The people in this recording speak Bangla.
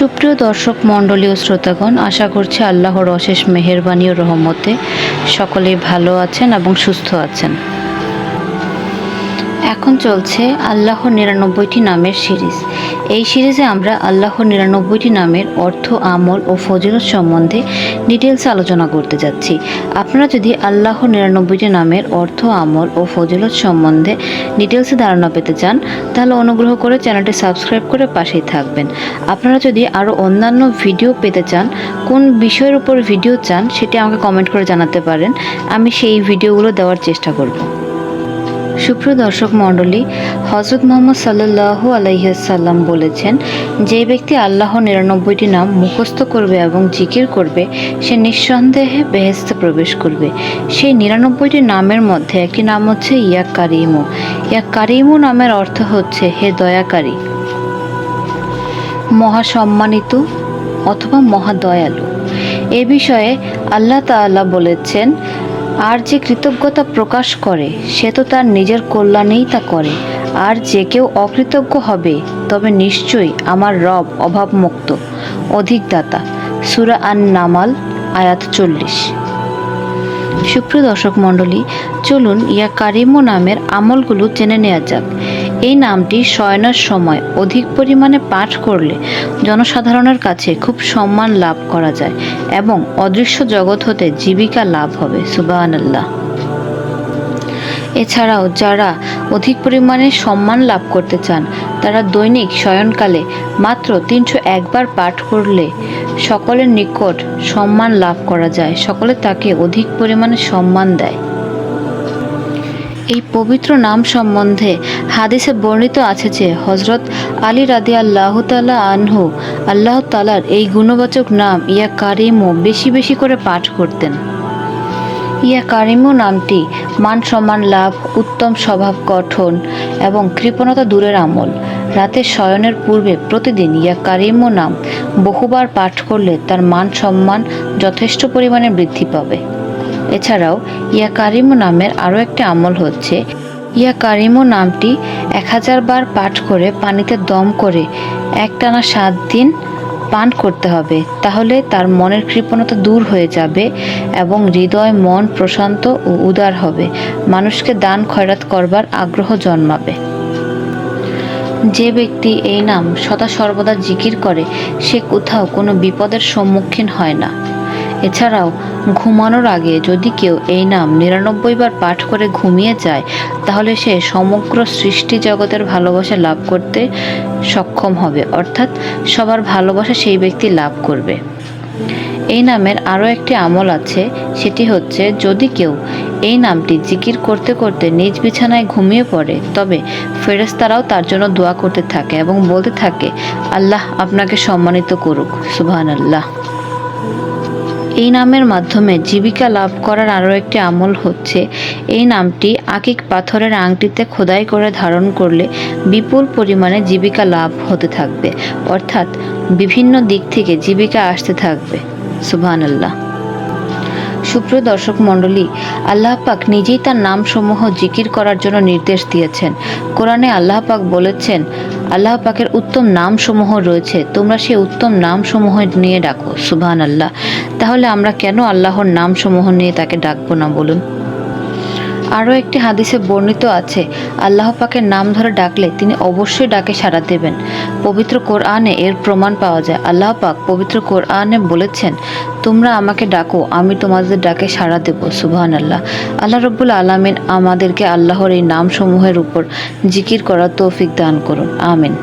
সুপ্রিয় দর্শক মণ্ডলী ও শ্রোতাগণ, আশা করছি আল্লাহর অশেষ মেহেরবানি ও রহমতে সকলেই ভালো আছেন এবং সুস্থ আছেন। এখন চলছে আল্লাহর নিরানব্বইটি নামের সিরিজ। এই সিরিজে আমরা আল্লাহর নিরানব্বইটি নামের অর্থ, আমল ও ফজিলত সম্বন্ধে ডিটেলস আলোচনা করতে যাচ্ছি। আপনারা যদি আল্লাহ নিরানব্বইটি নামের অর্থ, আমল ও ফজিলত সম্বন্ধে ডিটেলসে ধারণা পেতে চান, তাহলে অনুগ্রহ করে চ্যানেলটি সাবস্ক্রাইব করে পাশেই থাকবেন। আপনারা যদি আরও অন্যান্য ভিডিও পেতে চান, কোন বিষয়ের উপর ভিডিও চান, সেটি আমাকে কমেন্ট করে জানাতে পারেন। আমি সেই ভিডিওগুলো দেওয়ার চেষ্টা করব। সুপ্রিয় দর্শক মণ্ডলী হজরত মোহাম্মদ সাল্লাহ আলাইসাল্লাম বলেছেন, যে ব্যক্তি আল্লাহ নিরানব্বইটি নাম মুখস্থ করবে এবং জিকির করবে, সে নিঃসন্দেহে বেহেস্তে প্রবেশ করবে। সেই নিরানব্বইটি নামের মধ্যে একটি নাম হচ্ছে ইয়া কারিমু ইয়া কারিমু নামের অর্থ হচ্ছে হে দয়াকারী। মহাসম্মানিত অথবা মহাদয়ালু। এ বিষয়ে আল্লাহ তাআলা বলেছেন আর যে কৃতজ্ঞতা প্রকাশ করে, সে তো তার নিজের কল্যাণেই তা করে। আর যে কেউ অকৃতজ্ঞ হবে, তবে নিশ্চয়ই আমার রব অভাবমুক্ত। অধিকদাতা সুরা আন নামাল আয়াত চল্লিশ। সুপ্রিয় দর্শক মণ্ডলী, চলুন ইয়া কারিমো নামের আমলগুলো জেনে নেওয়া যাক। এই নামটি শয়নার সময় অধিক পরিমাণে পাঠ করলে জনসাধারণের কাছে খুব সম্মান লাভ করা যায় এবং অদৃশ্য জগৎ হতে জীবিকা লাভ হবে সুবাহান আল্লাহ এছাড়াও যারা অধিক পরিমাণে সম্মান লাভ করতে চান, তারা দৈনিক শয়নকালে মাত্র তিনশো একবার পাঠ করলে সকলের নিকট সম্মান লাভ করা যায়, সকলে তাকে অধিক পরিমাণে সম্মান দেয়। এই পবিত্র নাম সম্বন্ধে হাদিসে বর্ণিত আছে যে হজরত আলী রাদি আল্লাহ তালা আনহু আল্লাহ তালার এই গুণবাচক নাম ইয়া কারিমও বেশি বেশি করে পাঠ করতেন। ইয়া কারিমু নামটি মান সম্মান লাভ, উত্তম স্বভাব, গঠন এবং কৃপণতা দূরের আমল। রাতে শয়নের পূর্বে প্রতিদিন ইয়া কারিমু নাম বহুবার পাঠ করলে তার মান সম্মান যথেষ্ট পরিমাণে বৃদ্ধি পাবে। এছাড়াও ইয়া কারিমু নামের আরও একটি আমল হচ্ছে। ইয়া কারিমু নামটি এক হাজার বার পাঠ করে পানিতে দম করে একটানা সাত দিন পান করতে হবে, তাহলে তার মনের কৃপণতা দূর হয়ে যাবে এবং হৃদয় মন প্রশান্ত ও উদার হবে। মানুষকে দান খয়রাত করবার আগ্রহ জন্মাবে। যে ব্যক্তি এই নাম সদা সর্বদা জিকির করে, সে কোথাও কোনো বিপদের সম্মুখীন হয় না। এছাড়াও, ঘুমানোর আগে যদি কেউ এই নাম নিরানব্বই বার পাঠ করে ঘুমিয়ে যায়, তাহলে সে সমগ্র সৃষ্টি জগতের ভালোবাসা লাভ করতে সক্ষম হবে, অর্থাৎ সবার ভালোবাসা সেই ব্যক্তি লাভ করবে। এই নামের আরও একটি আমল আছে, সেটি হচ্ছে, যদি কেউ এই নামটি জিকির করতে করতে নিজ বিছানায় ঘুমিয়ে পড়ে, তবে ফেরেশতারাও তার জন্য দোয়া করতে থাকে এবং বলতে থাকে, আল্লাহ আপনাকে সম্মানিত করুক। সুবহান আল্লাহ এই নামের মাধ্যমে জীবিকা লাভ করার আরও একটি আমল হচ্ছে। এই নামটি আকিক পাথরের আংটিতে খোদাই করে ধারণ করলে বিপুল পরিমাণে জীবিকা লাভ হতে থাকবে। অর্থাৎ বিভিন্ন দিক থেকে জীবিকা আসতে থাকবে। সুবহান আল্লাহ সুপ্রিয় দর্শক মণ্ডলী, আল্লাহ পাক নিজেই তার নামসমূহ জিকির করার জন্য নির্দেশ দিয়েছেন। কোরআনে আল্লাহ পাক বলেছেন আল্লাহ পাকের উত্তম নামসমূহ রয়েছে। তোমরা সেই উত্তম নামসমূহ নিয়ে ডাকো সুবহান আল্লাহ তাহলে আমরা কেন আল্লাহর নামসমূহ নিয়ে তাকে ডাকবো না বলুন? আরও একটি হাদিসে বর্ণিত আছে, আল্লাহ পাকের নাম ধরে ডাকলে তিনি অবশ্যই ডাকে সাড়া দেবেন। পবিত্র কোরআনে এর প্রমাণ পাওয়া যায়। আল্লাহ পাক পবিত্র কোরআনে বলেছেন, তোমরা আমাকে ডাকো, আমি তোমাদের ডাকে সাড়া দেব। সুবহান আল্লাহ আল্লাহ রব্বুল আলামিন আমাদেরকে আল্লাহর এই নামসমূহের উপর জিকির করার তৌফিক দান করুন। আমিন।